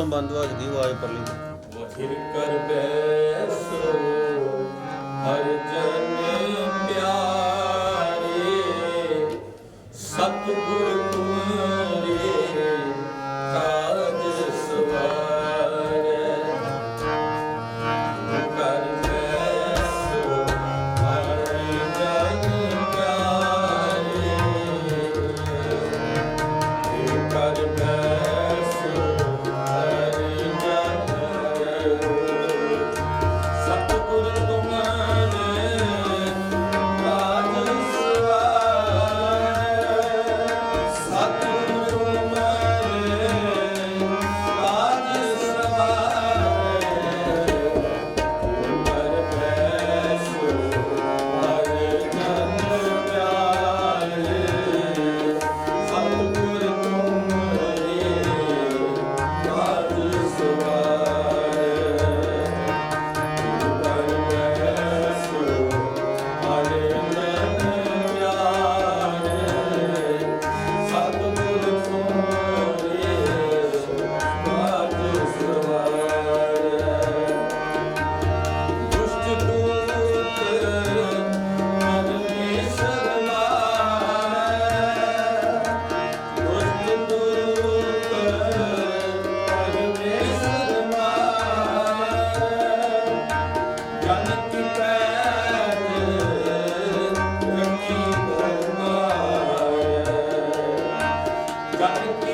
ਬੰਦਵਾ ਜੀ ਆਵਾਜ਼ ਪਰ ਲਈ ਕਰ ਬੈਸੋ ਹਰ ਜਨ ਪਿਆਰੇ ਸਤਿਗੁਰ Everybody